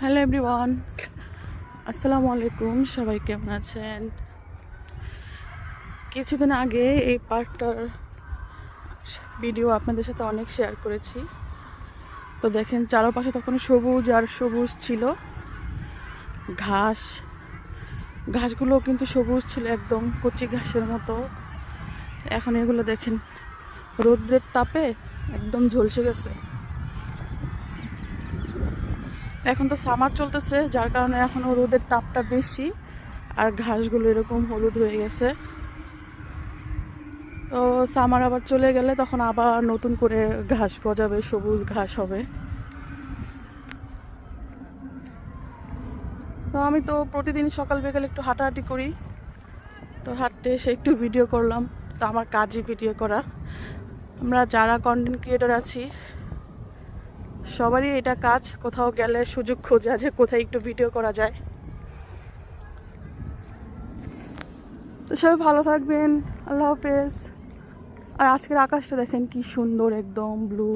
Hello everyone আসসালামু আলাইকুম সবাই কেমন আছেন? কিছুদিন আগে এই পার্কটার ভিডিও আপনাদের সাথে অনেক শেয়ার করেছি। তো দেখেন, চারপাশে তখন সবুজ আর সবুজ ছিল। ঘাস, ঘাসগুলো কিন্তু সবুজ ছিল একদম, কচি ঘাসের মতো। এখন এগুলো দেখেন, রৌদ্রের তাপে একদম ঝলসে গেছে। এখন তো সামার চলতেছে, যার কারণে এখনও রোদের তাপটা বেশি, আর ঘাসগুলো এরকম হলুদ হয়ে গেছে। তো সামার আবার চলে গেলে তখন আবার নতুন করে ঘাস গজাবে, সবুজ ঘাস হবে। তো আমি তো প্রতিদিন সকাল বিকাল একটু হাঁটাহাঁটি করি। তো হাঁটতে এসে একটু ভিডিও করলাম, তো আমার কাজই ভিডিও করা। আমরা যারা কন্টেন্ট ক্রিয়েটর আছি সবারই এটা কাজ, কোথাও গেলে সুযোগ খোঁজা যে কোথায় একটু ভিডিও করা যায়। তো সবাই ভালো থাকবেন, আল্লাহ হাফেজ। আর আজকের আকাশটা দেখেন কি সুন্দর একদম ব্লু